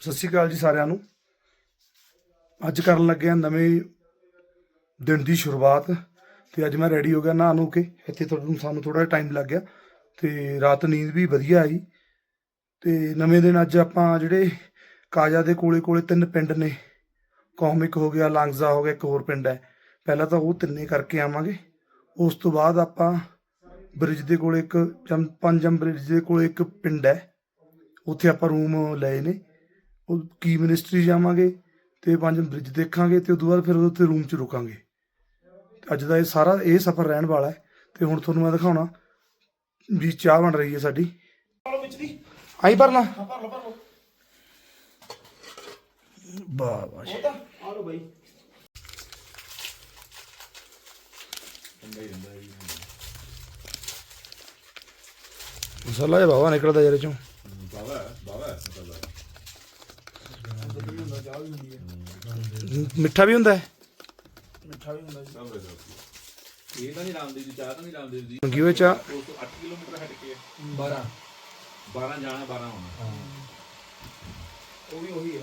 ਸਤਿ ਸ਼੍ਰੀ ਅਕਾਲ ਜੀ ਸਾਰਿਆਂ ਨੂੰ। ਅੱਜ ਕਰਨ ਲੱਗੇ ਆ ਨਵੇਂ ਦਿਨ ਦੀ ਸ਼ੁਰੂਆਤ ਤੇ ਅੱਜ ਮੈਂ ਰੈਡੀ ਹੋ ਗਿਆ ਨਹਾ ਨੂੰ ਕੇ। ਇੱਥੇ ਤੁਹਾਨੂੰ ਸਾਨੂੰ ਥੋੜਾ ਜਿਹਾ ਟਾਈਮ ਲੱਗ ਗਿਆ ਤੇ ਰਾਤ ਨੀਂਦ ਵੀ ਵਧੀਆ ਆਈ। ਤੇ ਨਵੇਂ ਦਿਨ ਅੱਜ ਆਪਾਂ ਜਿਹੜੇ ਕਾਜਾ ਦੇ ਕੋਲੇ ਕੋਲੇ ਤਿੰਨ ਪਿੰਡ ਨੇ। ਕੌਮਿਕ ਹੋ ਗਿਆ, ਲਾਂਗਜ਼ਾ ਹੋ ਗਿਆ, ਇੱਕ ਹੋਰ ਪਿੰਡ ਹੈ। ਪਹਿਲਾਂ ਤਾਂ ਉਹ ਤਿੰਨੇ ਕਰਕੇ ਆਵਾਂਗੇ। ਉਸ ਤੋਂ ਬਾਅਦ ਆਪਾਂ ਬ੍ਰਿਜ ਦੇ ਕੋਲੇ ਇੱਕ ਜਮ ਪੰਜਮ ਬ੍ਰਿਜ ਦੇ ਕੋਲੇ ਇੱਕ ਪਿੰਡ ਹੈ। ਉੱਥੇ ਆਪਾਂ ਰੂਮ ਲਏ ਨੇ। ਉਹ ਕੀ ਮਿਨਿਸਟਰੀ ਜਾਵਾਂਗੇ ਤੇ ਪੰਜ ਬ੍ਰਿਜ ਦੇਖਾਂਗੇ ਤੇ ਉਦੋਂ ਬਾਅਦ ਫਿਰ ਉੱਥੇ ਰੂਮ 'ਚ ਰੁਕਾਂਗੇ। ਅੱਜ ਦਾ ਇਹ ਸਾਰਾ, ਇਹ ਸਫ਼ਰ ਰਹਿਣ ਵਾਲਾ ਹੈ ਤੇ ਹੁਣ ਤੁਹਾਨੂੰ ਮੈਂ ਦਿਖਾਉਣਾ ਵੀ ਚਾਹ ਬਣ ਰਹੀ ਹੈ ਸਾਡੀ। ਆਈ ਭਰਨਾ ਵਾਹ ਵਾਹ ਜੀ। ਮਸਾਲਾ ਜਿਹਾ ਬਾਵਾ ਨਿਕਲਦਾ ਯਾਰ ਇਹ ਚੋਂ ਮਿੱਠਾ ਵੀ ਹੁੰਦਾ ਹੈ ਇਹ ਤਾਂ ਨਹੀਂ ਰਾਮਦੇਵ ਦੀ ਚਾਹ ਤਾਂ ਨਹੀਂ ਰਾਮਦੇਵ ਦੀ ਮੰਗੀ ਹੋਈ ਚਾਹ? ਉਹ ਤੋਂ 8 ਕਿਲੋਮੀਟਰ ਹਟ ਕੇ 12 12 ਜਾਣਾ 12 ਆਉਣਾ। ਉਹ ਵੀ ਉਹੀ ਆ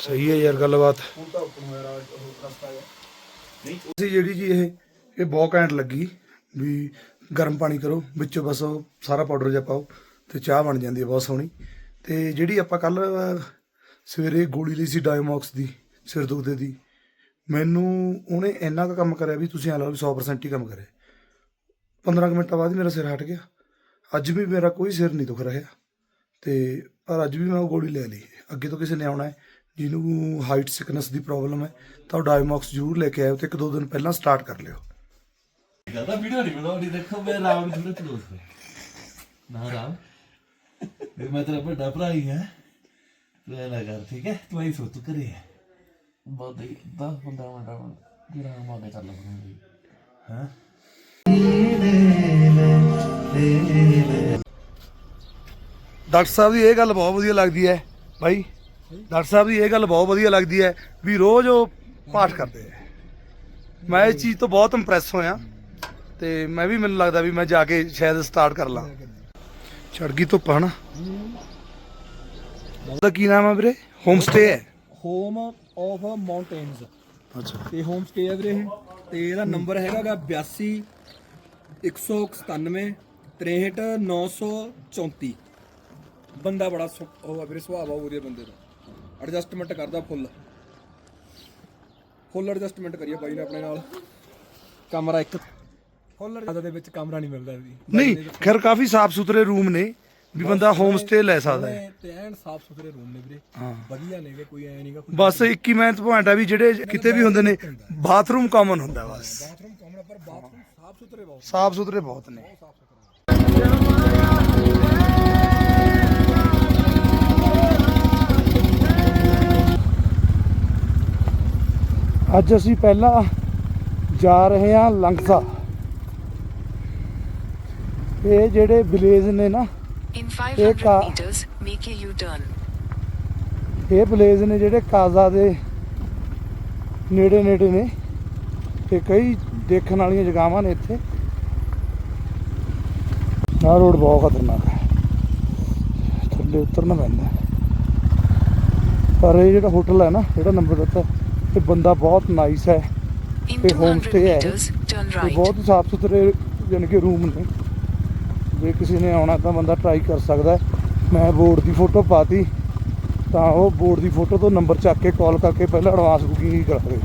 ਸਹੀ ਹੈ ਯਾਰ ਗੱਲਬਾਤ। ਹੁਣ ਤਾਂ ਉੱਪਰ ਹੋਇਆ ਉਹ ਰਸਤਾ ਹੈ। ਨਹੀਂ ਅਸੀਂ ਜਿਹੜੀ ਜੀ ਇਹ ਇਹ ਬਹੁਤ ਘੈਂਟ ਲੱਗੀ ਵੀ ਗਰਮ ਪਾਣੀ ਕਰੋ ਵਿੱਚੋਂ ਬਸ ਉਹ ਸਾਰਾ ਪਾਊਡਰ ਜਿਹਾ ਪਾਓ ਤੇ ਚਾਹ ਬਣ ਜਾਂਦੀ ਹੈ ਬਹੁਤ ਸੋਹਣੀ। ਤੇ ਜਿਹੜੀ ਆਪਾਂ ਕੱਲ ਸਵੇਰੇ ਗੋਲੀ ਲਈ ਸੀ ਡਾਇਮੌਕਸ ਦੀ, ਸਿਰ ਦੁਖਦੇ ਦੀ। ਮੈਨੂੰ ਉਹਨੇ ਇੰਨਾ ਕੁ ਕੰਮ ਕਰਿਆ ਵੀ ਤੁਸੀਂ ਆ ਲਓ ਵੀ 100% ਹੀ ਕੰਮ ਕਰਿਆ। 15 ਮਿੰਟਾਂ ਬਾਅਦ ਮੇਰਾ ਸਿਰ ਹਟ ਗਿਆ। ਅੱਜ ਵੀ ਮੇਰਾ ਕੋਈ ਸਿਰ ਨਹੀਂ ਦੁਖ ਰਿਹਾ। ਤੇ ਪਰ ਅੱਜ ਵੀ ਮੈਂ ਉਹ ਗੋਲੀ ਲੈ ਲਈ। ਅੱਗੇ ਤੋਂ ਕਿਸੇ ਨੇ ਆਉਣਾ ਹੈ, ਜਿਹਨੂੰ ਹਾਈਟ ਸਿਕਨੈਸ ਦੀ ਪ੍ਰੋਬਲਮ ਹੈ, ਤਾਂ ਉਹ ਡਾਇਮੌਕਸ ਜ਼ਰੂਰ ਲੈ ਕੇ ਆਇਓ ਤੇ ਇੱਕ ਦੋ ਦਿਨ ਪਹਿਲਾਂ ਸਟਾਰਟ ਕਰ ਲਿਓ। ਕਹਿੰਦਾ ਵੀਡੀਓ ਨਹੀਂ ਬਣਾਉਣੀ, ਦੇਖੋ ਮੈਂ ਰਾਮ ਨੂੰ ਥੋੜਾ ਕਲੋਜ਼ ਨਾ ਰਾਮ ਇਹ ਮੈਂ ਤੇਰਾ ਵੱਡਾ ਭਰਾ ਹੀ ਹੈ। ਹੈ? ਹੀ ਸੋਚ ਕਰੇ ਹੈ ਬਹੁਤ ਹੀ 10 15 ਮਿੰਟ ਆਉਣ ਜਿਹੜਾ ਰਾਮ ਆ ਕੇ ਚੱਲ ਪੜੂਗੀ ਹਾਂ? ਡਾਕਟਰ ਸਾਹਿਬ ਦੀ ਇਹ ਗੱਲ ਬਹੁਤ ਵਧੀਆ ਲੱਗਦੀ ਹੈ ਭਾਈ ਡਾਕਟਰ ਸਾਹਿਬ ਦੀ ਇਹ ਗੱਲ ਬਹੁਤ ਵਧੀਆ ਲੱਗਦੀ ਹੈ ਵੀ ਰੋਜ਼ ਉਹ ਪਾਠ ਕਰਦੇ ਆ। ਮੈਂ ਇਸ ਚੀਜ਼ ਤੋਂ ਬਹੁਤ ਇੰਪ੍ਰੈਸ ਹੋਇਆ ਤੇ ਮੈਂ ਵੀ ਮੈਨੂੰ ਲੱਗਦਾ ਵੀ ਮੈਂ ਜਾ ਕੇ ਸ਼ਾਇਦ ਸਟਾਰਟ ਕਰ ਲਾਂ। ਚੜ ਗਈ ਧੁੱਪ ਹਨਾ? ਉਹਦਾ ਕੀ ਨਾਮ ਹੈ ਵੀਰੇ? ਹੋਮ ਸਟੇ ਹੈ? ਹੋਮ ਆਫ ਮਾਊਂਟੇਨਸ ਅੱਛਾ। ਤੇ ਹੋਮ ਸਟੇ ਹੈ ਵੀਰੇ ਇਹ। ਤੇ ਇਹਦਾ ਨੰਬਰ ਹੈਗਾਗਾ 82 197 63 934 ਬੰਦਾ ਬੜਾ ਸੁ- ਉਹ ਆ ਵੀਰੇ ਸੁਭਾਅ ਬਹੁਤ ਵਧੀਆ ਬੰਦੇ ਦਾ। ਐਡਜਸਟਮੈਂਟ ਕਰਦਾ ਫੁੱਲ ਫੁੱਲ ਐਡਜਸਟਮੈਂਟ ਕਰੀਏ ਬਾਈ ਨੇ ਆਪਣੇ ਨਾਲ। ਕਮਰਾ ਇੱਕ ਫੁੱਲ ਐਡਜਸਟ ਦੇ ਵਿੱਚ ਕਮਰਾ ਨਹੀਂ ਮਿਲਦਾ ਜੀ ਨਹੀਂ ਖੈਰ ਕਾਫੀ ਸਾਫ਼ ਸੁਥਰੇ ਰੂਮ ਨੇ। ਵੀ ਬੰਦਾ ਹੋਮ ਸਟੇ ਲੈ ਸਕਦਾ ਹੈ। ਤੇ ਐਨ ਸਾਫ਼ ਸੁਥਰੇ ਰੂਮ ਨੇ ਵੀਰੇ। ਹਾਂ। ਵਧੀਆ ਨੇਗੇ ਕੋਈ ਐ ਨਹੀਂਗਾ ਕੋਈ ਬਸ 21 ਮਿੰਟ ਪੁਆਇੰਟ ਆ ਵੀ ਜਿਹੜੇ ਕਿਤੇ ਵੀ ਹੁੰਦੇ ਨੇ ਬਾਥਰੂਮ ਕਾਮਨ ਹੁੰਦਾ ਬਸ। ਬਾਥਰੂਮ ਕਮਰਾ ਪਰ ਬਾਥਰੂਮ ਸਾਫ਼ ਸੁਥਰੇ ਬਹੁਤ ਸਾਫ਼ ਸੁਥਰੇ ਬਹੁਤ ਨੇ। ਅੱਜ ਅਸੀਂ ਪਹਿਲਾਂ ਜਾ ਰਹੇ ਹਾਂ ਲੰਗਸਾ। ਇਹ ਜਿਹੜੇ ਵਿਲੇਜ ਨੇ ਨਾ In Eka. 500 meters, make a U-turn. ਇਹ ਵਿਲੇਜ ਨੇ ਜਿਹੜੇ ਕਾਜ਼ਾ ਦੇ ਨੇੜੇ ਨੇੜੇ ਨੇ ਤੇ ਕਈ ਦੇਖਣ ਵਾਲੀਆਂ ਜਗ੍ਹਾਵਾਂ ਨੇ ਇੱਥੇ ਆਹ ਰੋਡ ਬਹੁਤ ਖਤਰਨਾਕ ਹੈ ਥੱਲੇ ਉਤਰਨਾ ਪੈਂਦਾ। ਪਰ ਇਹ ਜਿਹੜਾ ਹੋਟਲ ਹੈ ਨਾ ਜਿਹੜਾ ਨੰਬਰ ਦਿੱਤਾ ਇਹ ਬੰਦਾ ਬਹੁਤ ਨਾਈਸ ਹੈ ਤੇ ਹੋਮ 200 ਸਟੇ ਹੈ ਤੇ. ਬਹੁਤ ਸਾਫ਼ ਸੁਥਰੇ ਜਾਣੀ ਕਿ ਰੂਮ ਨੇ ਜੇ ਕਿਸੇ ਨੇ ਆਉਣਾ ਤਾਂ ਬੰਦਾ ਟਰਾਈ ਕਰ ਸਕਦਾ ਮੈਂ ਬੋਰਡ ਦੀ ਫੋਟੋ ਪਾਤੀ, ਤਾਂ ਉਹ ਬੋਰਡ ਦੀ ਫੋਟੋ ਤੋਂ ਨੰਬਰ ਚੱਕ ਕੇ ਕਾਲ ਕਰਕੇ ਪਹਿਲਾਂ ਐਡਵਾਂਸ ਬੁਕਿੰਗ ਹੀ ਕਰਾਵੇ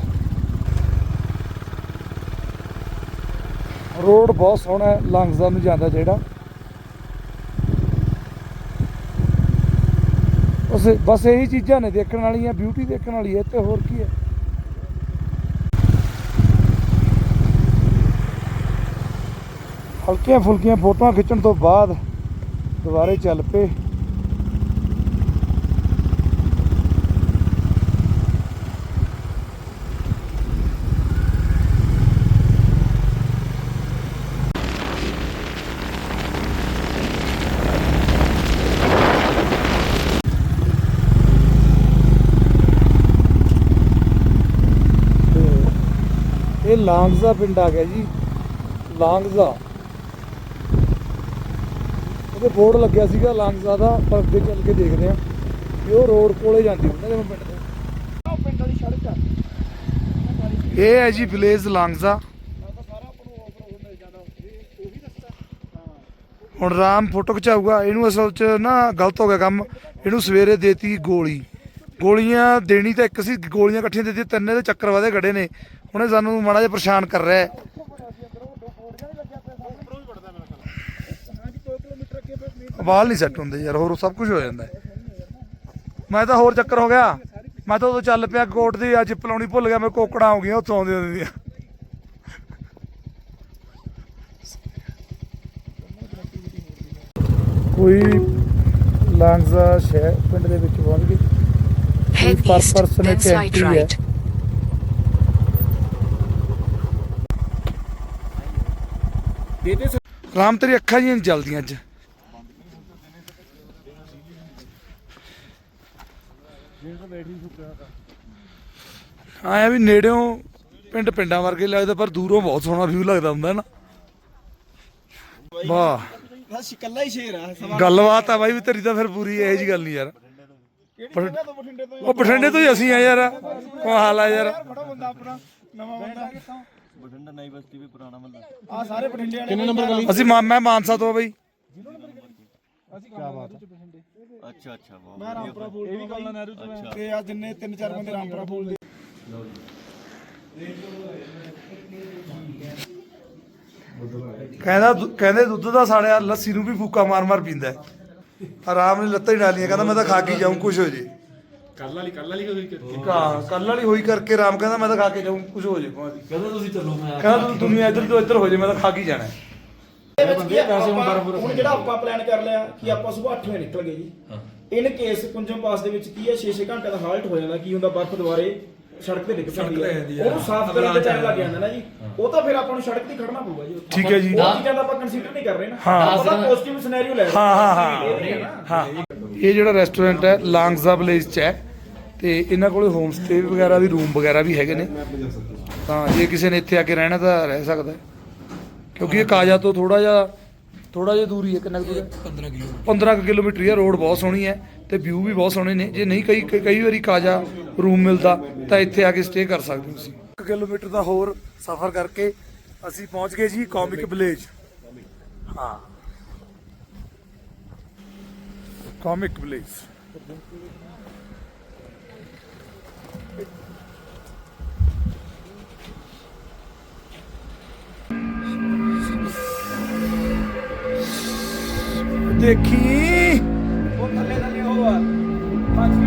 ਰੋਡ ਬਹੁਤ ਸੋਹਣਾ ਹੈ ਲੰਗਜ਼ਾ ਨੂੰ ਜਾਂਦਾ ਜਿਹੜਾ। ਉਸ ਬਸ ਇਹੀ ਚੀਜ਼ਾਂ ਨੇ ਦੇਖਣ ਵਾਲੀਆਂ ਬਿਊਟੀ ਦੇਖਣ ਵਾਲੀ ਹੈ, ਤੇ ਹੋਰ ਕੀ ਹੈ? ਹਲਕੀਆਂ ਫੁਲਕੀਆਂ ਫੋਟੋਆਂ ਖਿੱਚਣ ਤੋਂ ਬਾਅਦ ਦੁਬਾਰੇ ਚੱਲ ਪਏ। ਤੇ ਇਹ ਲਾਂਗਜ਼ਾ ਪਿੰਡ ਆ ਗਿਆ ਜੀ, ਲਾਂਗਜ਼ਾ। ਉਹਦੇ ਬੋਰਡ ਲੱਗਿਆ ਸੀਗਾ ਲਾਂਗਜ਼ਾ ਦਾ ਪਰ ਅੱਗੇ ਚੱਲ ਕੇ ਦੇਖਦੇ ਆ ਵੀ ਉਹ ਰੋਡ ਕੋਲੇ ਜਾਂਦੀ ਹੁੰਦਾ ਜਦੋਂ ਪਿੰਡ ਦੇ। ਉਹ ਪਿੰਡ ਵਾਲੀ ਸੜਕ ਆ। ਇਹ ਹੈ ਜੀ ਵਿਲੇਜ ਲਾਂਗਜ਼ਾ। ਹੁਣ ਰਾਮ ਫੋਟੋ ਖਿਚਾਊਗਾ, ਇਹਨੂੰ ਅਸਲ 'ਚ ਨਾ ਗਲਤ ਹੋ ਗਿਆ ਕੰਮ। ਇਹਨੂੰ ਸਵੇਰੇ ਦੇਤੀ ਗੋਲੀ। ਗੋਲੀਆਂ ਦੇਣੀ ਤਾਂ ਇੱਕ ਸੀ, ਗੋਲੀਆਂ ਇਕੱਠੀਆਂ ਦੇ ਦਿੱਤੀਆਂ, ਤਿੰਨੇ ਦੇ ਚੱਕਰ ਵਾਦੇ ਖੜੇ ਨੇ। ਹੁਣੇ ਸਾਨੂੰ ਮਾੜਾ ਜਿਹਾ ਪਰੇਸ਼ਾਨ ਕਰ ਰਿਹਾ ਹੈ ਹਾਂਜੀ 2 ਕਿਲੋਮੀਟਰ ਅੱਗੇ ਫਿਰ ਮੇਨ ਵਾਲ ਨਹੀਂ ਸੈੱਟ ਹੁੰਦੇ ਯਾਰ ਹੋਰ ਸਭ ਕੁਝ ਹੋ ਜਾਂਦਾ। ਮੈਂ ਤਾਂ ਹੋਰ ਚੱਕਰ ਹੋ ਗਿਆ ਮੈਂ ਤਾਂ ਉਦੋਂ ਚੱਲ ਪਿਆ ਕੋਟ ਦੀ ਅੱਜ ਪਲਾਉਣੀ ਭੁੱਲ ਗਿਆ ਮੈਂ ਕੋਕੜਾਂ ਹੋ ਗਈਆਂ ਉੱਥੋਂ ਆਉਂਦੀਆਂ ਦੀਆਂ ਕੋਈ ਲਾਂਗਜ਼ਾ ਸ਼ਹਿਰ ਪਿੰਡ ਦੇ ਵਿੱਚ ਪਹੁੰਚ east, person then ਇੱਕ entry ਹੈ। right. ਦੇ ਦੇ ਰਾਮ ਤੇਰੀ ਅੱਖਾਂ ਜੀਆਂ ਜਲਦੀਆਂ ਅੱਜ ਆਇਆ ਵੀ ਨੇੜਿਓਂ ਪਿੰਡ ਪਿੰਡਾਂ ਵਰਗੇ ਲੱਗਦਾ ਪਰ ਦੂਰੋਂ ਬਹੁਤ ਸੋਹਣਾ ਵਿਊ ਲੱਗਦਾ ਹੁੰਦਾ ਨਾ। ਵਾਹ। ਬਸ ਇਕੱਲਾ ਹੀ ਸ਼ੇਰ ਆ ਸਵਾ ਗੱਲਬਾਤ ਆ ਬਾਈ ਵੀ ਤੇਰੀ ਤਾਂ ਫਿਰ ਪੂਰੀ ਇਹੋ ਜੀ ਗੱਲ ਨਹੀਂ ਯਾਰ। ਕਿਹੜੀ ਜਗ੍ਹਾ ਤੋਂ ਬਠਿੰਡੇ ਤੋਂ ਉਹ ਬਠਿੰਡੇ ਤੋਂ ਹੀ ਅਸੀਂ ਆ ਯਾਰ। ਉਹ ਹਾਲ ਆ ਯਾਰ। ਬੜਾ ਬੰਦਾ ਆਪਣਾ ਨਵਾਂ ਬੰਦਾ। ਬਠਿੰਡਾ ਨਈ ਬਸਤੀ ਵੀ ਪੁਰਾਣਾ ਮੱਲਾ ਆ ਸਾਰੇ ਬਠਿੰਡੇ ਵਾਲੇ ਕਿੰਨੇ ਨੰਬਰ ਗਲੀ? ਅਸੀਂ ਮਾ- ਮੈਂ ਮਾਨਸਾ ਤੋਂ ਆ ਬਾਈ। ਅਸੀਂ ਕੀ ਬਾਤ ਹੈ। ਅੱਛਾ ਅੱਛਾ ਵਾਹ ਮੈਂ ਰਾਮਪੁਰਾ ਫੂਲ। ਇਹ ਵੀ ਕੱਲਾ ਨਹਿਰੂ ਤੋਂ ਮੈਂ ਤੇ ਆ ਜਿੰਨੇ ਤਿੰਨ ਚਾਰ ਬੰਦੇ ਰਾਮਪੁਰਾ ਫੂਲ ਦੇ। ਕਹਿੰਦਾ ਦੁ- ਕਹਿੰਦੇ ਦੁੱਧ ਦਾ ਸਾੜਿਆ ਲੱਸੀ ਨੂੰ ਵੀ ਫੂਕਾ ਮਾਰ ਮਾਰ ਪੀਂਦਾ ਹੈ। ਆਰਾਮ ਨਾਲ ਲੱਤਾਂ ਹੀ ਡਾਲੀਆਂ ਕਹਿੰਦਾ ਮੈਂ ਤਾਂ ਖਾ ਕੇ ਜਾਊਂ ਕੁਝ ਹੋ ਜੇ। ਕੱਲ ਵਾਲੀ ਕੱਲ ਵਾਲੀ ਹੋਈ ਕਰਕੇ। ਹਾਂ ਕੱਲ ਵਾਲੀ ਹੋਈ ਕਰਕੇ ਆਰਾਮ ਕਹਿੰਦਾ ਮੈਂ ਤਾਂ ਖਾ ਕੇ ਜਾਊਂ ਕੁਝ ਹੋ ਜੇ। ਭਾਵੇਂ। ਕਹਿੰਦਾ ਤੁਸੀਂ ਚੱਲੋ ਮੈਂ ਕਹਿੰਦਾ ਤੂੰ ਦੁਨੀਆ ਇੱਧਰ ਤੋਂ ਇੱਧਰ ਹੋ ਜੇ ਮੈਂ ਤਾਂ ਖਾ ਕੇ ਹੀ ਜਾਣਾ ਹੈ। ਹੁਣ ਜਿਹੜਾ ਆਪਾਂ ਪਲਾਨ ਕਰ ਲਿਆ ਕਿ ਆਪਾਂ ਸਵੇਰ 8 ਵਜੇ ਨਿਕਲ ਗਏ ਜੀ। ਇਨ ਕੇਸ ਕੁੰਜਮ ਪਾਸ ਦੇ ਵਿੱਚ ਕੀ ਹੈ 6-6 ਘੰਟੇ ਦਾ ਹਾਲਟ ਹੋ ਜਾਂਦਾ। ਕੀ ਹੁੰਦਾ? ਬਰਫ਼ ਦੁਆਰੇ ਸੜਕ ਤੇ ਡਿੱਗ ਪੈਂਦੀ ਹੈ ਉਹਨੂੰ ਸਾਫ਼ ਕਰਨ ਦਾ ਟਾਈਮ ਲੱਗ ਜਾਂਦਾ ਨਾ ਜੀ। ਉਹ ਤਾਂ ਫਿਰ ਆਪਾਂ ਨੂੰ ਸੜਕ ਤੇ ਖੜਨਾ ਪਊਗਾ ਜੀ ਉੱਥੇ। ਠੀਕ ਹੈ ਜੀ। ਉਹ ਚੀਜ਼ਾਂ ਦਾ ਆਪਾਂ ਕੰਸੀਡਰ ਨਹੀਂ ਕਰ ਰਹੇ ਨਾ। ਹਾਂ। ਆਪਾਂ ਤਾਂ ਪੋਜ਼ਿਟਿਵ ਸਿਨੈਰੀਓ ਲੈ ਰਹੇ ਹਾਂ। ਹਾਂ ਹਾਂ ਇਹ ਨਹੀਂ ਹੈ ਨਾ। ਹਾਂ। ਇਹ ਜਿਹੜਾ ਰੈਸਟੋਰੈਂਟ ਹੈ ਲਾਂਗਜ਼ਾ ਵਿਲੇਜ ਚ ਹੈ। ਤੇ ਇਹਨਾਂ ਕੋਲੇ ਹੋਮ ਸਟੇ ਵਗੈਰਾ ਵੀ ਰੂਮ ਵਗੈਰਾ ਵੀ ਹੈਗੇ ਨੇ। ਤਾਂ ਜੇ ਕਿਸੇ ਨੇ ਇੱਥੇ ਆ ਕੇ ਰਹਿਣਾ ਤਾਂ ਰਹਿ ਸਕਦਾ ਹੈ। ਕਿਉਂਕਿ ਇਹ ਕਾਜਾ ਤੋਂ ਥੋੜਾ ਜਿਹਾ ਥੋੜਾ ਜਿਹਾ ਦੂਰੀ ਹੈ ਕਿੰਨਾ ਕੁ ਦੂਰ ਹੈ? 15 ਕਿਲੋਮੀਟਰ। 15 ਕਿਲੋਮੀਟਰ ਹੀ ਹੈ ਰੋਡ ਬਹੁਤ ਸੋਹਣੀ ਹੈ ਤੇ ਵਿਊ ਵੀ ਬਹੁਤ ਸੋਹਣੇ ਨੇ। ਜੇ ਨਹੀਂ ਕਈ ਕਈ- ਕਈ ਵਾਰੀ ਕਾਜਾ ਰੂਮ ਮਿਲਦਾ ਤਾਂ ਇੱਥੇ ਆ ਕੇ ਸਟੇ ਕਰ ਸਕਦੇ ਹੋ ਤੁਸੀਂ। 1 ਕਿਲੋਮੀਟਰ ਦਾ ਹੋਰ ਸਫ਼ਰ ਕਰਕੇ ਅਸੀਂ ਪਹੁੰਚ ਗਏ ਜੀ ਕਾਮਿਕ ਵਿਲੇਜ ਹਾਂ। ਕਾਮਿਕ ਵਿਲੇਜ ਦੇਖੀ। ਉਹ ਥੱਲੇ ਥੱਲੇ ਉਹ ਆ। ਬਚ ਕੇ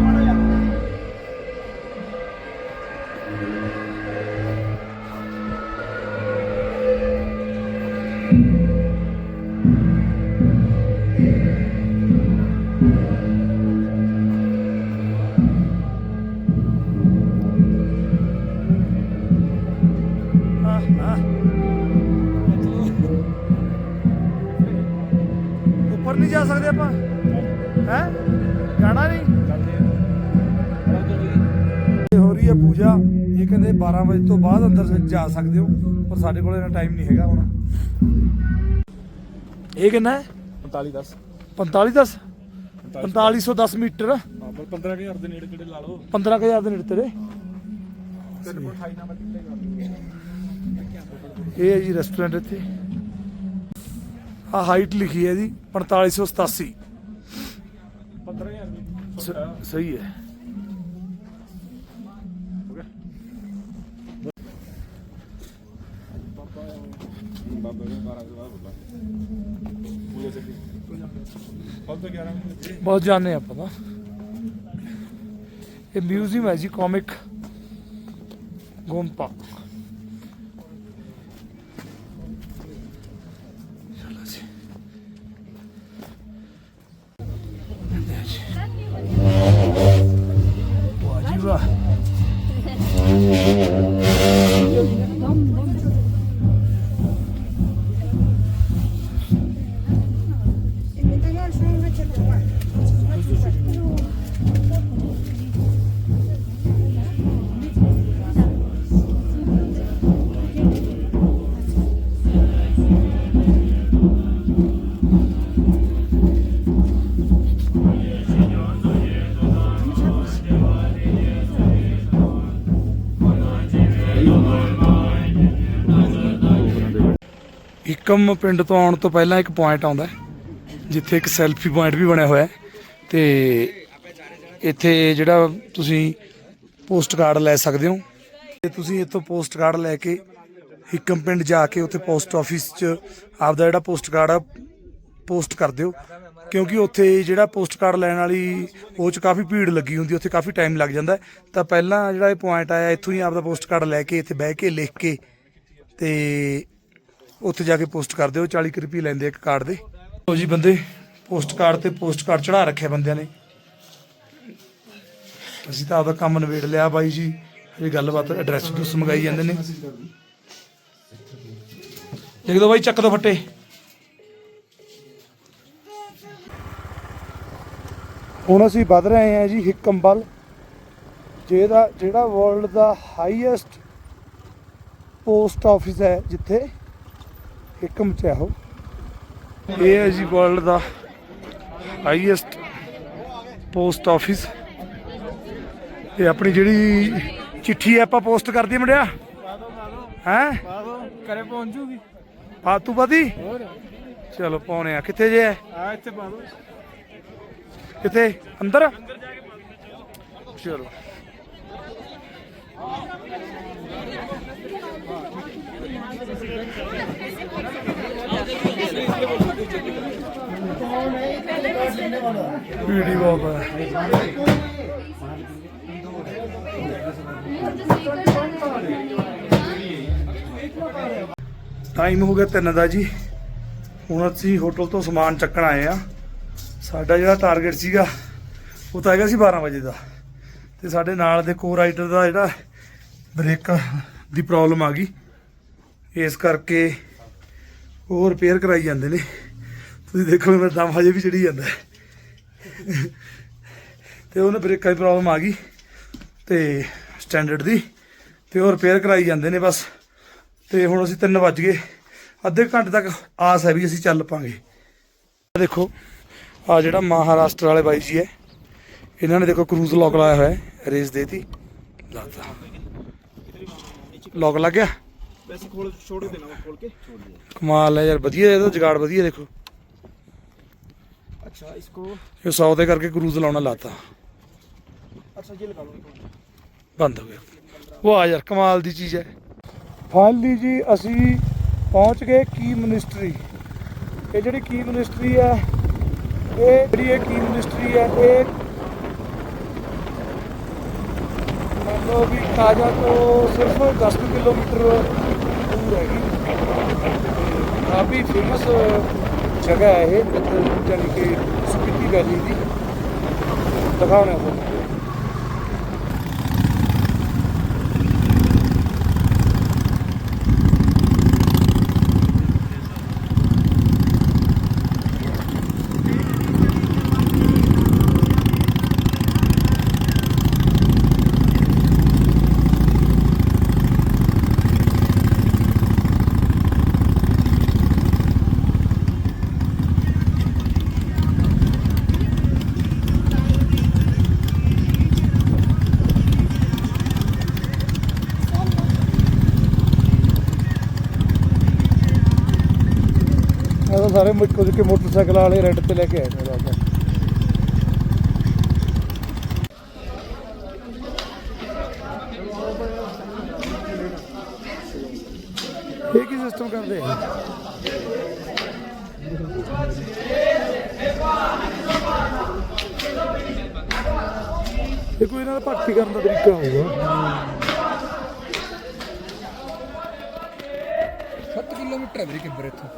12 ਵਜੇ ਤੋਂ ਬਾਅਦ ਅੰਦਰ ਜਾ ਸਕਦੇ ਹੋ ਪਰ ਸਾਡੇ ਕੋਲ ਇਹਨਾਂ ਟਾਈਮ ਨਹੀਂ ਹੈਗਾ ਹੁਣ। ਇਹ ਕਿੰਨਾ ਹੈ? 45 10 45 10 4510 ਮੀਟਰ। ਹਾਂ ਪਰ 15000 ਦੇ ਨੇੜੇ ਕਿਹੜੇ ਲਾ ਲਓ। 15000 ਦੇ ਨੇੜੇ ਤੇਰੇ 3.28 ਨੰਬਰ ਕਿੱਥੇ ਕਰ ਇਹ ਹੈ ਜੀ ਰੈਸਟੋਰੈਂਟ ਇੱਥੇ। ਆ ਹਾਈਟ ਲਿਖੀ ਹੈ ਜੀ 4587 15000 ਦੀ। ਸ- ਸਹੀ ਹੈ ਬਾਬਾ ਨੇ 12 ਦੇ ਬਾਅਦ ਬੋਲਾ ਪੂਰੇ ਚੱਲੀ ਕੱਲ ਤੋਂ 11 ਵਜੇ ਬਹੁਤ ਜਾਣੇ ਆਪਾਂ ਤਾਂ। ਇਹ ਮਿਊਜ਼ੀਅਮ ਹੈ ਜੀ ਕਾਮਿਕ ਗੋਮਪਾ ਹਿਕਮ ਪਿੰਡ ਤੋਂ ਆਉਣ ਤੋਂ ਪਹਿਲਾਂ ਇੱਕ ਪੁਆਇੰਟ ਆਉਂਦਾ ਜਿੱਥੇ ਇੱਕ ਸੈਲਫੀ ਪੁਆਇੰਟ ਵੀ ਬਣਿਆ ਹੋਇਆ ਹੈ ਤੇ ਇੱਥੇ ਜਿਹੜਾ ਤੁਸੀਂ ਪੋਸਟ ਕਾਰਡ ਲੈ ਸਕਦੇ ਹੋ। ਤੇ ਤੁਸੀਂ ਇੱਥੋਂ ਪੋਸਟ ਕਾਰਡ ਲੈ ਕੇ ਹਿਕਮ ਪਿੰਡ ਜਾ ਕੇ ਉੱਥੇ ਪੋਸਟ ਆਫਿਸ 'ਚ ਆਪਦਾ ਜਿਹੜਾ ਪੋਸਟ ਕਾਰਡ ਆ ਪੋਸਟ ਕਰ ਦਿਓ। ਕਿਉਂਕਿ ਉੱਥੇ ਜਿਹੜਾ ਪੋਸਟ ਕਾਰਡ ਲੈਣ ਵਾਲੀ, ਉਹ 'ਚ ਕਾਫੀ ਭੀੜ ਲੱਗੀ ਹੁੰਦੀ, ਉੱਥੇ ਕਾਫੀ ਟਾਈਮ ਲੱਗ ਜਾਂਦਾ ਤਾਂ ਪਹਿਲਾਂ ਜਿਹੜਾ ਇਹ ਪੁਆਇੰਟ ਆਇਆ, ਇੱਥੋਂ ਹੀ ਆਪਦਾ ਪੋਸਟ ਕਾਰਡ ਲੈ ਕੇ ਇੱਥੇ ਬਹਿ ਕੇ, ਲਿਖ ਕੇ ਤੇ ਉੱਥੇ ਜਾ ਕੇ ਪੋਸਟ ਕਰ ਦਿਓ 40 ਕੁ ਰੁਪਏ ਲੈਂਦੇ ਇੱਕ ਕਾਰਡ ਦੇ। ਲਓ ਜੀ ਬੰਦੇ, ਪੋਸਟ ਕਾਰਡ ਤੇ ਪੋਸਟ ਕਾਰਡ ਚੜਾ ਰੱਖਿਆ ਬੰਦਿਆਂ ਨੇ। ਅਸੀਂ ਤਾਂ ਆਪਦਾ ਕੰਮ ਨਵੇੜ ਲਿਆ ਬਾਈ ਜੀ, ਹਜੇ ਗੱਲਬਾਤ ਐਡਰੈਸ ਡੂਸ ਮੰਗਾਈ ਜਾਂਦੇ ਨੇ। ਲਿਖ ਦੋ ਬਾਈ, ਚੱਕ ਦੋ ਫੱਟੇ। ਹੁਣ ਅਸੀਂ ਵੱਧ ਰਹੇ ਹਾਂ ਜੀ ਹਿਕਮਬਲ, ਜਿਹਦਾ ਜਿਹੜਾ ਵਰਲਡ ਦਾ ਹਾਈਐਸਟ ਪੋਸਟ ਆਫਿਸ ਹੈ ਜਿੱਥੇ ਹਿਕਮ ਚ ਹੈ ਉਹ ਇਹ ਹੈ ਜੀ ਵਰਲਡ ਦਾ ਹਾਈਐਸਟ ਪੋਸਟ ਆਫਿਸ ਇਹ ਆਪਣੀ ਜਿਹੜੀ ਚਿੱਠੀ ਹੈ ਆਪਾਂ ਪੋਸਟ ਕਰ ਦਈਏ ਮੁੰਡਿਆ। ਹੈ? ਕਰੇ ਪਹੁੰਚ ਜੂਗੀ। ਫਾਤੂ ਬਾਦੀ? ਚਲੋ ਪਾਉਣੇ ਆ। ਕਿੱਥੇ ਜੇ ਆ ਇੱਥੇ ਪਾ ਦੋ ਕਿੱਥੇ? ਅੰਦਰ? ਚਲੋ। ਵੀਡੀ ਬਹੁਤ ਟਾਈਮ ਹੋ ਗਿਆ ਤਿੰਨ ਦਾ ਜੀ। ਹੁਣ ਅਸੀਂ ਹੋਟਲ ਤੋਂ ਸਮਾਨ ਚੱਕਣ ਆਏ ਆ ਸਾਡਾ ਜਿਹੜਾ ਟਾਰਗੇਟ ਸੀਗਾ, ਉਹ ਤਾਂ ਹੈਗਾ ਸੀ 12 ਵਜੇ ਦਾ। ਤੇ ਸਾਡੇ ਨਾਲ ਦੇ ਕੋ ਰਾਈਡਰ ਦਾ ਜਿਹੜਾ ਬ੍ਰੇਕ ਦੀ ਪ੍ਰੋਬਲਮ ਆ ਗਈ। ਇਸ ਕਰਕੇ ਉਹ ਰਿਪੇਅਰ ਕਰਾਈ ਜਾਂਦੇ ਨੇ। ਤੁਸੀਂ ਦੇਖੋ ਮੇਰਾ ਦਮ ਹਜੇ ਵੀ ਚੜੀ ਜਾਂਦਾ। ਹੈ। ਤੇ ਉਹਨੇ ਬ੍ਰੇਕਾਂ ਦੀ ਪ੍ਰੋਬਲਮ ਆ ਗਈ ਤੇ ਸਟੈਂਡਰਡ ਦੀ। ਤੇ ਉਹ ਰਿਪੇਅਰ ਕਰਾਈ ਜਾਂਦੇ ਨੇ ਬਸ। ਤੇ ਹੁਣ ਅਸੀਂ 3 ਵੱਜ ਗਏ। ਅੱਧੇ ਘੰਟੇ ਤੱਕ ਆਸ ਹੈ ਵੀ ਅਸੀਂ ਚੱਲ ਪਾਂਗੇ। ਦੇਖੋ, ਆ ਜਿਹੜਾ ਮਹਾਰਾਸ਼ਟਰ ਵਾਲੇ ਬਾਈ ਜੀ ਹੈ। ਇਹਨਾਂ ਨੇ ਦੇਖੋ ਕਰੂਜ਼ ਲੌਕ ਲਾਇਆ ਹੋਇਆ ਹੈ। ਰੇਸ ਦੇਤੀ। ਲਾਤਾ ਲੌਕ ਲੱਗ ਗਿਆ ਵੈਸੇ ਖੋਲ ਛੋੜ ਦੇਣਾ ਵਾ ਖੋਲ ਕੇ ਕਮਾਲ ਹੈ ਯਾਰ ਵਧੀਆ ਇਹਦਾ ਜਗਾੜ ਵਧੀਆ ਦੇਖੋ अच्छा इसको ਇਹ 100 ਦੇ ਕਰਕੇ ਕਰੂਜ਼ ਲਾਉਣਾ ਲਾਤਾ अच्छा ये लगा लो ਬੰਦ ਹੋ ਗਿਆ ਵਾਹ ਯਾਰ ਕਮਾਲ ਦੀ ਚੀਜ਼ ਹੈ ਫਾਈਨਲੀ ਜੀ ਅਸੀਂ ਪਹੁੰਚ ਗਏ ਕੀ ਮਿਨਿਸਟਰੀ ਇਹ ਜਿਹੜੀ ਕੀ ਮਿਨਿਸਟਰੀ ਹੈ ਇਹ ਜਿਹੜੀ ਇਹ ਕੀ ਮਿਨਿਸਟਰੀ ਹੈ ਇਹ ਮੰਨ ਲਓ ਵੀ ਕਾਜਾ ਤੋਂ ਸਿਰਫ 10 ਕਿਲੋਮੀਟਰ ਦੂਰ ਹੈਗੀ ਕਾਫੀ ਫੇਮਸ ਜਗ੍ਹਾ ਹੈ ਇਹ ਇੱਥੇ ਜਾਣੀ ਕਿ ਸਪੀਤੀ ਵੈਲੀ ਦੀ ਦਿਖਾਉਣਾ ਤੁਹਾਨੂੰ ਇਹ ਤਾਂ ਸਾਰੇ ਮੁੱਕੋ ਕੇ ਮੋਟਰਸਾਈਕਲ ਵਾਲੇ ਰੈਂਟ ਤੇ ਲੈ ਕੇ ਆਏ ਨੇ ਲੱਗਦਾ ਇਹ ਕੀ ਸਿਸਟਮ ਕਰਦੇ ਆ? ਇਹ ਕੋਈ ਇਹਨਾਂ ਦਾ ਭਰਤੀ ਕਰਨ ਦਾ ਤਰੀਕਾ ਹੋਊਗਾ। 7 ਕਿਲੋਮੀਟਰ ਹੈ ਵੀਰੇ ਕਿੱਬਰ ਇੱਥੋਂ?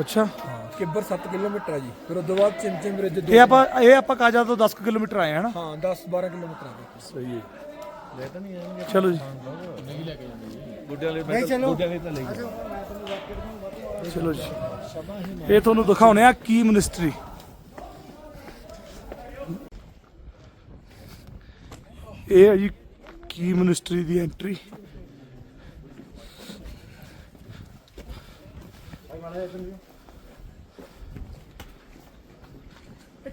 ਅੱਛਾ। ਹਾਂ ਕਿੱਬਰ 7 ਕਿਲੋਮੀਟਰ ਹੈ ਜੀ। ਫਿਰ ਉਸ ਤੋਂ ਬਾਅਦ ਚਿਮਚਿਮ ਬ੍ਰਿਜ ਦੋ ਇਹ ਆਪਾਂ ਇਹ ਆਪਾਂ ਕਾਜਾ ਤੋਂ 10 ਕੁ ਕਿਲੋਮੀਟਰ ਆਏ ਹਾਂ ਨਾ ਹਾਂ 10 12 ਕਿਲੋਮੀਟਰ ਹੈ ਸਹੀ ਹੈ। ਚਲੋ ਜੀ। ਗੁੱਡਿਆਂ ਲਈ ਮੈਂ ਗੁੱਡਿਆਂ ਲਈ ਤਾਂ ਲੈ ਚਲੋ ਜੀ। ਇਹ ਤੁਹਾਨੂੰ ਦਿਖਾਉਣੇ ਆ ਕੀ ਮਿਨਿਸਟਰੀ। ਇਹ ਹੈ ਜੀ ਕੀ ਮਿਨਿਸਟਰੀ ਦੀ ਐਂਟਰੀ।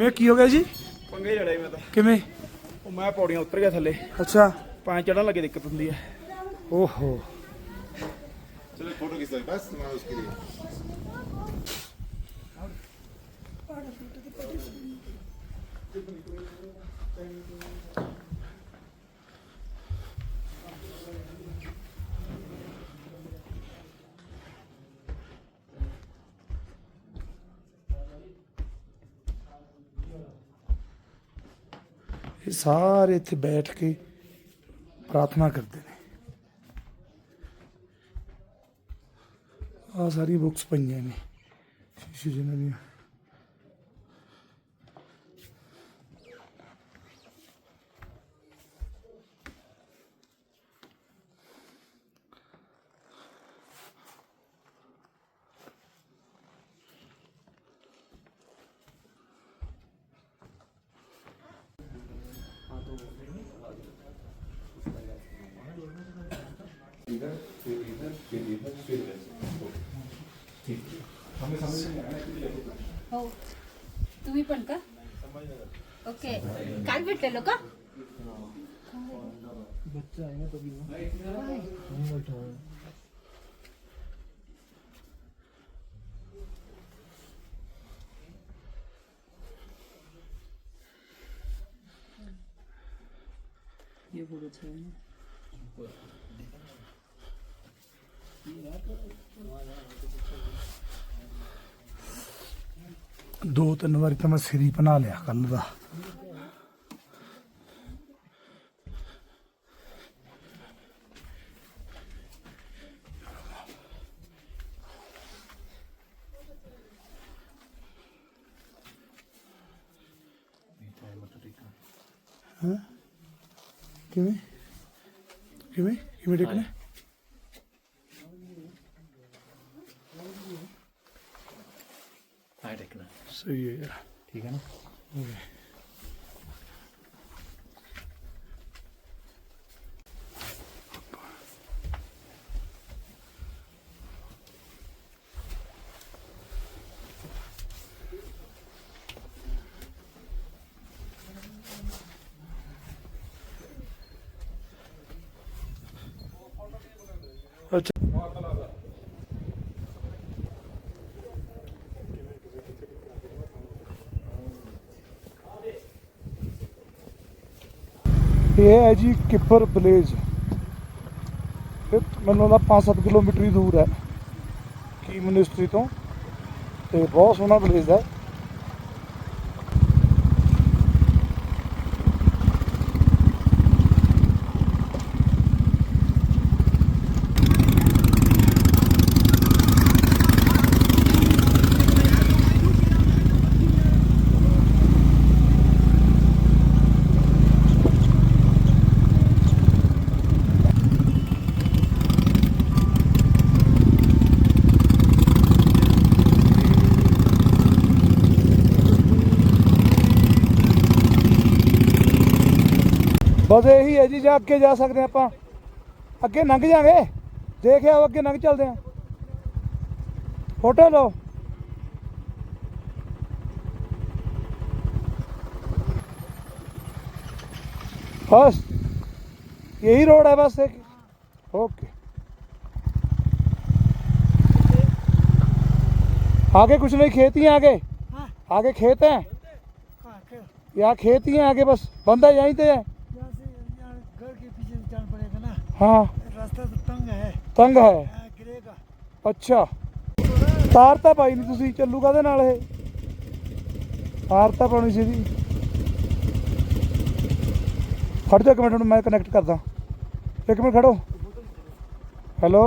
ਕਿਵੇਂ ਕੀ ਹੋ ਗਿਆ ਜੀ? ਪੰਗੇ ਲੜਾਈ ਮੈਂ ਤਾਂ। ਕਿਵੇਂ? ਉਹ ਮੈਂ ਪੌੜੀਆਂ ਉਤਰ ਗਿਆ ਥੱਲੇ। ਅੱਛਾ। ਪਾਣੀ ਚੜਨ ਲੱਗੇ ਦਿੱਕਤ ਹੁੰਦੀ ਹੈ ਓਹੋ। ਚਲੋ ਫੋਟੋ ਖਿੱਚ ਬਸ ਮੈਂ ਉਸਕੇ ਲਈ ਸਾਰੇ ਇੱਥੇ ਬੈਠ ਕੇ ਪ੍ਰਾਰਥਨਾ ਕਰਦੇ ਨੇ। ਆ ਸਾਰੀ ਬੁੱਕਸ ਪਈਆਂ ਨੇ। ਸ਼ੀਸ਼ੇ ਜਿਹਨਾਂ ਦੀਆਂ। हो तुम्ही पण का ओके काय भेटलेलो का ਦੋ ਤਿੰਨ ਵਾਰੀ ਤਾਂ ਮੈਂ ਸਿਰ ਬਣਾ ਲਿਆ ਕੱਲ ਦਾ। ਹਾਂ? ਕਿਵੇਂ? ਕਿਵੇਂ? ਕਿਵੇਂ ਟੇਕਣਾ ਹਾਂ ਟੇਕਣਾ ਸਹੀ ਹੈ ਯਾਰ। ਠੀਕ ਹੈ ਨਾ ਅੱਛਾ ਇਹ ਹੈ ਜੀ ਕਿੱਪਰ ਵਿਲੇਜ ਇਹ ਮੈਨੂੰ ਲੱਗਦਾ 5-7 ਕਿਲੋਮੀਟਰ ਹੀ ਦੂਰ ਹੈ। ਕੀ ਮਿਨਿਸਟਰੀ ਤੋਂ। ਤੇ ਬਹੁਤ ਸੋਹਣਾ ਵਿਲੇਜ ਹੈ। ਬਸ ਇਹੀ ਹੈ ਜੀ ਜਾਂ ਅੱਗੇ ਜਾ ਸਕਦੇ ਹਾਂ ਆਪਾਂ ਅੱਗੇ ਲੰਘ ਜਾਾਂਗੇ ਦੇਖ ਆਓ ਅੱਗੇ ਲੰਘ ਚੱਲਦੇ ਹਾਂ ਫੋਟੋ ਲਓ बस यही रोड है बस एक ओके आगे कुछ नहीं खेत ही हैं आगे आगे खेत हैं यहाँ खेत ही हैं आगे बस बंदा यहीं पे है हाँ रास्ता तो तंग है ਤੰਗ ਹੈ यहाँ गिरेगा ਅੱਛਾ ਤਾਰ ਤਾਂ ਪਾਈ ਨਹੀਂ ਤੁਸੀਂ ਚੱਲੂ ਕਾਦੇ ਨਾਲ ਇਹ ਤਾਰ ਤਾਂ ਪਾਉਣੀ ਸੀ ਜੀ ਖੜ ਜਾ ਇੱਕ ਮਿੰਟ ਹੁਣ ਮੈਂ ਕਨੈਕਟ ਕਰਦਾ ਇੱਕ ਮਿੰਟ ਖੜੋ ਹੈਲੋ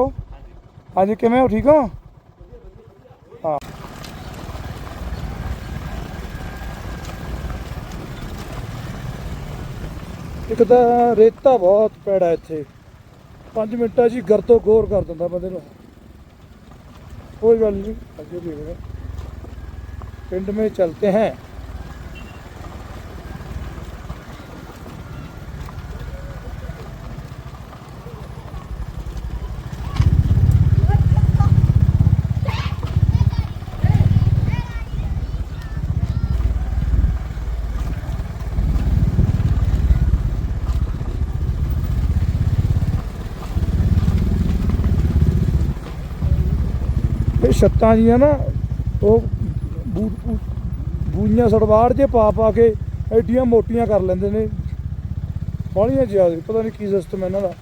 ਹਾਂਜੀ ਕਿਵੇਂ ਹੋ ਠੀਕ ਹੋ ਹਾਂ ਇੱਕ ਤਾਂ ਰੇਤਾ ਬਹੁਤ ਪੈੜਾ ਇੱਥੇ ਪੰਜ ਮਿੰਟਾਂ 'ਚ ਹੀ ਗਰ ਗੋਰ ਕਰ ਦਿੰਦਾ ਬੰਦੇ ਨੂੰ। ਕੋਈ ਗੱਲ ਨਹੀਂ ਅੱਗੇ ਵੀ ਪਿੰਡ ਮੇ ਚਲਤੇ ਹੈ। ਇਹ ਛੱਤਾਂ ਜੀਆਂ ਨਾ, ਉਹ ਬੂ- ਸੜਵਾੜ ਜੇ ਪਾ ਪਾ ਕੇ ਐਡੀਆਂ ਮੋਟੀਆਂ ਕਰ ਲੈਂਦੇ ਨੇ। ਬਾਹਲੀਆਂ ਜ਼ਿਆਦਾ ਪਤਾ ਨਹੀਂ ਕੀ ਸਿਸਟਮ ਹੈ ਇਹਨਾਂ ਦਾ।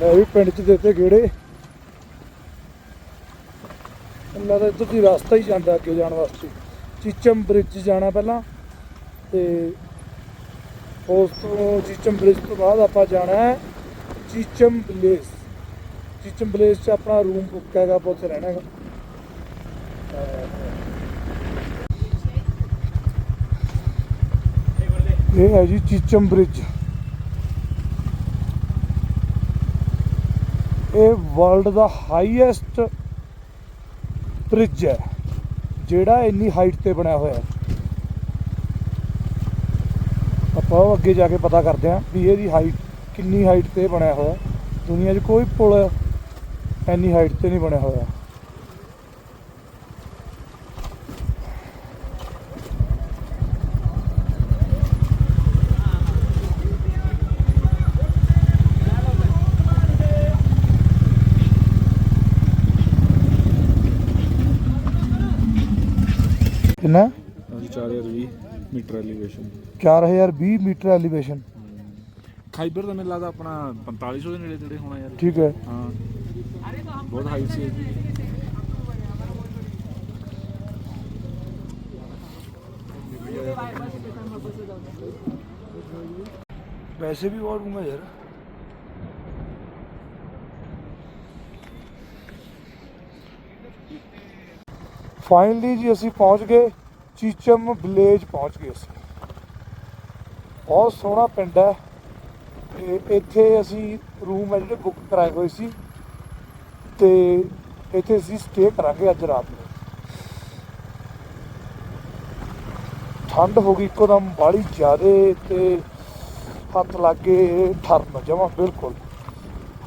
ਲੈ ਵੀ ਪਿੰਡ ਚ ਦਿੱਤੇ ਗੇੜੇ। ਇਹਨਾਂ ਦਾ ਇੱਧਰ ਦੀ ਰਸਤਾ ਹੀ ਜਾਂਦਾ ਅੱਗੇ ਜਾਣ ਵਾਸਤੇ। ਚੀਚਮ ਬ੍ਰਿਜ ਜਾਣਾ ਪਹਿਲਾਂ ਤੇ ਉਸ ਤੋਂ ਚੀਚਮ ਬ੍ਰਿਜ ਤੋਂ ਬਾਅਦ ਆਪਾਂ ਜਾਣਾ ਹੈ ਚੀਚਮ ਵਿਲੇਜ ਚੀਚਮ ਵਿਲੇਜ 'ਚ ਆਪਣਾ ਰੂਮ ਬੁੱਕ ਹੈਗਾ ਆਪਾਂ ਉੱਥੇ ਰਹਿਣਾ ਹੈਗਾ। ਇਹ ਹੈ ਜੀ ਚੀਚਮ ਬ੍ਰਿਜ ਇਹ ਵਰਲਡ ਦਾ ਹਾਈਐਸਟ ਬ੍ਰਿਜ ਹੈ, ਜਿਹੜਾ ਇੰਨੀ ਹਾਈਟ ਤੇ ਬਣਿਆ ਹੋਇਆ ਹੈ। ਆਪਾਂ ਉਹ ਅੱਗੇ ਜਾ ਕੇ ਪਤਾ ਕਰਦੇ ਹਾਂ ਵੀ ਇਹਦੀ ਹਾਈਟ ਕਿੰਨੀ ਹਾਈਟ ਤੇ ਬਣਿਆ ਹੋਇਆ ਦੁਨੀਆ 'ਚ ਕੋਈ ਪੁਲ ਇੰਨੀ ਹਾਈਟ ਤੇ ਨਹੀਂ ਬਣਿਆ ਹੋਇਆ। ਕਿੰਨਾ? ਹਾਂਜੀ 4020 metre elevation 4020 metre elevation Khyber ਦਾ ਮੈਨੂੰ ਲੱਗਦਾ ਆਪਣਾ 4500 ਦੇ ਨੇੜੇ ਤੇੜੇ ਹੋਣਾ ਯਾਰ। ਠੀਕ ਹੈ। ਹਾਂ। ਬਹੁਤ ਹਾਈ ਸੀ ਇਹਦੀ ਵੈਸੇ ਵੀ ਬਹੁਤ ਰੂਮ ਹੈ ਯਾਰ। ਫਾਈਨਲੀ ਜੀ ਅਸੀਂ ਪਹੁੰਚ ਗਏ, ਚੀਚਮ ਵਿਲੇਜ ਪਹੁੰਚ ਗਏ ਅਸੀਂ। ਬਹੁਤ ਸੋਹਣਾ ਪਿੰਡ ਹੈ। ਤੇ ਇੱਥੇ ਅਸੀਂ ਰੂਮ ਹੈ ਜਿਹੜੇ ਬੁੱਕ ਕਰਾਏ ਹੋਏ ਸੀ। ਤੇ ਇੱਥੇ ਅਸੀਂ ਸਟੇ ਕਰਾਂਗੇ ਅੱਜ ਰਾਤ ਨੂੰ। ਠੰਡ ਹੋ ਗਈ ਇੱਕੋਦਮ ਬਾਹਲੀ ਜ਼ਿਆਦੇ ਤੇ ਹੱਥ ਲੱਗੇ ਠਰਨ ਜਮਾ, ਬਿਲਕੁਲ।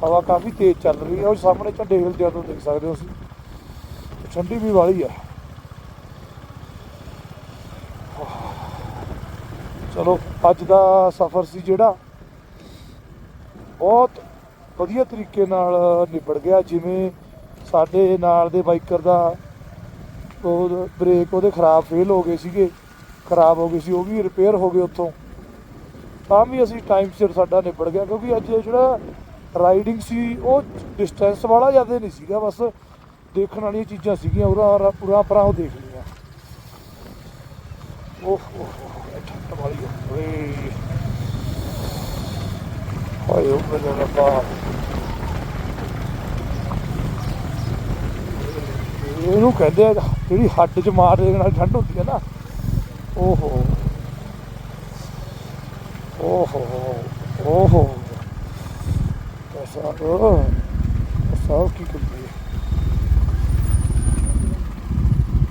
ਹਵਾ ਕਾਫੀ ਤੇਜ਼ ਚੱਲ ਰਹੀ ਹੈ, ਉਹ ਸਾਹਮਣੇ ਝੰਡੇ ਹਿਲ ਆ ਦੇਖ ਸਕਦੇ ਹੋ ਤੁਸੀਂ ਠੰਡੀ ਵੀ ਵਾਲੀ ਹੈ ਚਲੋ, ਅੱਜ ਦਾ ਸਫ਼ਰ ਸੀ ਜਿਹੜਾ ਬਹੁਤ ਵਧੀਆ ਤਰੀਕੇ ਨਾਲ ਨਿਬੜ ਗਿਆ, ਜਿਵੇਂ ਸਾਡੇ ਨਾਲ ਦੇ ਬਾਈਕਰ ਦਾ ਉਹ ਬ੍ਰੇਕ ਉਹਦੇ ਖਰਾਬ ਫੇਲ ਹੋ ਗਏ ਸੀਗੇ, ਖਰਾਬ ਹੋ ਗਏ ਸੀ, ਉਹ ਵੀ ਰਿਪੇਅਰ ਹੋ ਗਏ ਉੱਥੋਂ। ਤਾਂ ਵੀ ਅਸੀਂ ਟਾਈਮ ਸਿਰ ਸਾਡਾ ਨਿਬੜ ਗਿਆ, ਕਿਉਂਕਿ ਅੱਜ ਜਿਹੜਾ ਰਾਈਡਿੰਗ ਸੀ, ਉਹ ਡਿਸਟੈਂਸ ਵਾਲਾ ਜ਼ਿਆਦਾ ਨਹੀਂ ਸੀਗਾ, ਬਸ ਦੇਖਣ ਵਾਲੀਆਂ ਚੀਜ਼ਾਂ ਸੀਗੀਆਂ, ਉਰਾ ਪੂਰਾ ਪਰਾਂ ਉਹ ਦੇਖ ਲਈਆਂ। ਓਹ ਓਹ ਠੰਡ ਵਾਲੀ ਓਏ। ਹਾਏ ਉਹ ਮੇਰੇ ਰੱਬਾ ਇਹਨੂੰ ਕਹਿੰਦੇ ਆ, ਜਿਹੜੀ ਹੱਟ 'ਚ ਮਾਰ ਦੇਣ ਨਾਲ ਠੰਡ ਹੁੰਦੀ ਹੈ ਨਾ। ਓਹੋ। ਓਹੋ ਓਹੋ। ਐਸਾ ਉਹ ਐਸਾ ਕੀ ਕਰੀਏ?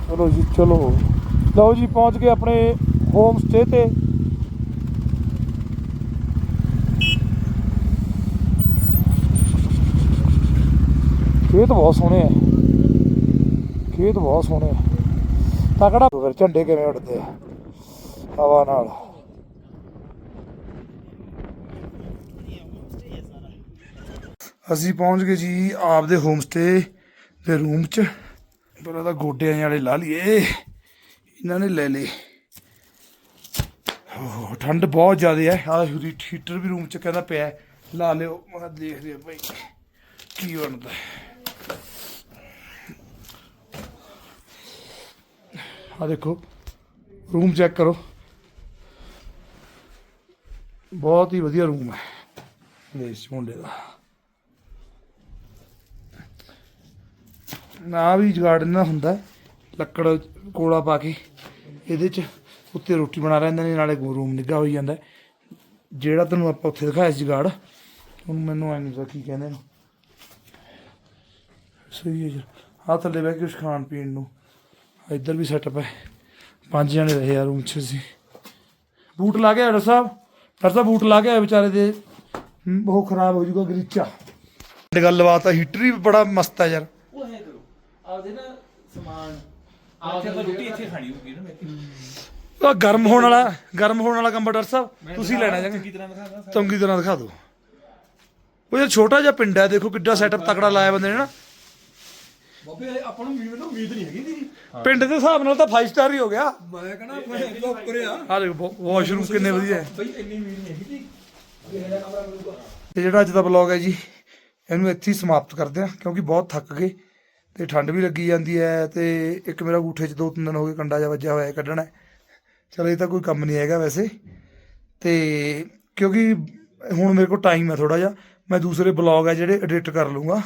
ਚਲੋ ਜੀ, ਚਲੋ। ਲਓ ਜੀ, ਪਹੁੰਚ ਗਏ ਆਪਣੇ ਹੋਮ ਸਟੇ ਤੇ। ਖੇਤ ਬਹੁਤ ਸੋਹਣੇ ਆ। ਖੇਤ ਬਹੁਤ ਸੋਹਣੇ ਆ। ਤਕੜਾ ਫਿਰ ਝੰਡੇ ਕਿਵੇਂ ਉੱਡਦੇ ਆ? ਹਵਾ ਨਾਲ। ਅਸੀਂ ਪਹੁੰਚ ਗਏ ਜੀ ਆਪਦੇ ਹੋਮ ਸਟੇ ਦੇ ਰੂਮ 'ਚ। ਪਹਿਲਾਂ ਤਾਂ ਗੋਡਿਆਂ ਵਾਲੇ ਲਾ ਲਈਏ। ਇਹਨਾਂ ਨੇ ਲੈ ਲਏ। ਠੰਡ ਬਹੁਤ ਜ਼ਿਆਦਾ ਹੈ ਆ ਹੀਟਰ ਵੀ ਰੂਮ 'ਚ ਕਹਿੰਦਾ ਪਿਆ। ਲਾ ਲਿਓ। ਮੈਂ ਕਿਹਾ ਦੇਖਦੇ ਆ ਭਾਈ, ਕੀ ਬਣਦਾ। ਆ ਦੇਖੋ ਰੂਮ ਚੈੱਕ ਕਰੋ ਬਹੁਤ ਹੀ ਵਧੀਆ ਰੂਮ ਹੈ ਦੇਸ਼ ਮੁੰਡੇ ਦਾ ਨਾ ਵੀ ਜਗਾੜ ਨਾ ਹੁੰਦਾ ਲੱਕੜ ਕੋਲਾ ਪਾ ਕੇ ਇਹਦੇ ਚ ਉੱਤੇ ਰੋਟੀ ਬਣਾ ਲੈਂਦੇ ਨੇ ਨਾਲੇ ਰੂਮ ਨਿੱਘਾ ਹੋਈ ਜਾਂਦਾ ਜਿਹੜਾ ਤੁਹਾਨੂੰ ਆਪਾਂ ਉੱਥੇ ਦਿਖਾਇਆ ਸੀ ਜਗਾੜ ਹੁਣ ਮੈਨੂੰ ਐਂ ਨਹੀਂ ਪਤਾ ਕੀ ਕਹਿੰਦੇ ਨੇ ਸਹੀ ਹੈ ਜੀ। ਆ ਥੱਲੇ ਬਹਿ ਕੇ ਕੁਛ ਖਾਣ ਪੀਣ ਨੂੰ। ਇੱਧਰ ਵੀ ਸੈਟਅਪ ਹੈ। ਪੰਜ ਜਣੇ ਰਹੇ ਆ ਰੂਮ 'ਚ ਸੀ ਬੂਟ ਲਾ ਕੇ ਆਇਆ ਡਾਕਟਰ ਸਾਹਿਬ। ਡਾਕਟਰ ਸਾਹਿਬ ਬੂਟ ਲਾ ਕੇ ਆਏ ਵਿਚਾਰੇ ਦੇ। ਉਹ ਖਰਾਬ ਹੋ ਜਾਊਗਾ ਗਰੀਚਾ। ਤੇ ਗੱਲਬਾਤ ਆ ਹੀਟਰ ਵੀ ਬੜਾ ਮਸਤ ਹੈ ਯਾਰ। ਉਹ ਹੈ ਕਰੋ ਆਪਦੇ ਨਾ ਸਮਾਨ ਆਪਦੇ ਆਪਾਂ ਰੋਟੀ ਇੱਥੇ ਖਾਣੀ ਹੋਊਗੀ ਨਾ ਮੈਂ ਆ ਗਰਮ ਹੋਣ ਵਾਲਾ ਗਰਮ ਹੋਣ ਵਾਲਾ ਕੰਬਲ ਡਾਕਟਰ ਸਾਹਿਬ। ਤੁਸੀਂ ਲੈਣਾ ਜਾਂਗੇ ਚੰਗੀ ਤਰ੍ਹਾਂ ਦਿਖਾਦਾ ਚੰਗੀ ਤਰ੍ਹਾਂ ਦਿਖਾ ਦਿਓ। ਉਹ ਯਾਰ ਛੋਟਾ ਜਿਹਾ ਪਿੰਡ ਹੈ ਦੇਖੋ ਕਿੱਡਾ ਸੈਟਅਪ ਤਕੜਾ ਲਾਇਆ ਬੰਦੇ ਨੇ ਨਾ। ਬਾਬੇ ਆਪਾਂ ਨੂੰ ਉਮੀਦ ਮੈਨੂੰ ਉਮੀਦ ਨਹੀਂ ਹੈਗੀ ਦੀ ਪਿੰਡ ਦੇ ਹਿਸਾਬ ਨਾਲ ਤਾਂ 5 ਸਟਾਰ ਹੀ ਹੋ ਗਿਆ। ਮੈਂ ਕਹਣਾ ਤਾਂ ਉੱਪਰ ਆ। ਆ ਦੇਖੋ ਵਾਸ਼ਰੂਮ ਕਿੰਨੇ ਵਧੀਆ। ਹੈ ਬਈ ਇੰਨੀ ਉਮੀਦ ਨਹੀਂ ਹੈਗੀ ਦੀ ਤੇ ਜਿਹੜਾ ਅੱਜ ਦਾ ਬਲੌਗ ਹੈ ਜੀ ਇਹਨੂੰ ਇੱਥੇ ਹੀ ਸਮਾਪਤ ਕਰਦੇ ਹਾਂ ਕਿਉਂਕਿ ਬਹੁਤ ਥੱਕ ਗਏ ਤੇ ਠੰਡ ਵੀ ਲੱਗੀ ਜਾਂਦੀ ਹੈ ਤੇ ਇੱਕ ਮੇਰਾ ਗੂਠੇ 'ਚ ਦੋ ਤਿੰਨ ਦਿਨ ਹੋ ਗਏ ਕੰਡਾ ਜਿਹਾ ਵੱਜਿਆ ਹੋਇਆ ਹੈ ਕੱਢਣਾ। ਚਲੋ ਇਹ ਤਾਂ ਕੋਈ ਕੰਮ ਨਹੀਂ ਹੈਗਾ ਵੈਸੇ। ਤੇ ਕਿਉਂਕਿ ਹੁਣ ਮੇਰੇ ਕੋਲ ਟਾਈਮ ਹੈ ਥੋੜਾ ਜਿਹਾ ਮੈਂ ਦੂਸਰੇ ਬਲੌਗ ਹੈ ਜਿਹੜੇ ਐਡਿਟ ਕਰ ਲੂੰਗਾ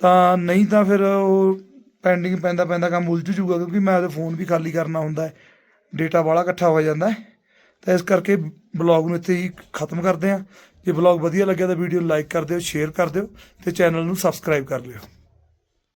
ਤਾਂ ਨਹੀਂ ਤਾਂ ਫਿਰ ਉਹ ਪੈਂਡਿੰਗ ਪੈਂਦਾ ਪੈਂਦਾ ਕੰਮ ਉਲਝ ਜੂਗਾ, ਕਿਉਂਕਿ ਮੈਂ ਉਹਦੇ ਫੋਨ ਵੀ ਖਾਲੀ ਕਰਨਾ ਹੁੰਦਾ ਹੈ। ਡੇਟਾ ਵਾਲਾ ਇਕੱਠਾ ਹੋ ਜਾਂਦਾ ਹੈ। ਤਾਂ ਇਸ ਕਰਕੇ ਬਲੌਗ ਨੂੰ ਇੱਥੇ ਹੀ ਖਤਮ ਕਰਦੇ ਹਾਂ। ਜੇ ਬਲੌਗ ਵਧੀਆ ਲੱਗਿਆ ਤਾਂ ਵੀਡੀਓ ਲਾਈਕ ਕਰ ਦਿਓ ਸ਼ੇਅਰ ਕਰ ਦਿਓ ਤੇ ਚੈਨਲ ਨੂੰ ਸਬਸਕ੍ਰਾਈਬ ਕਰ ਲਿਓ।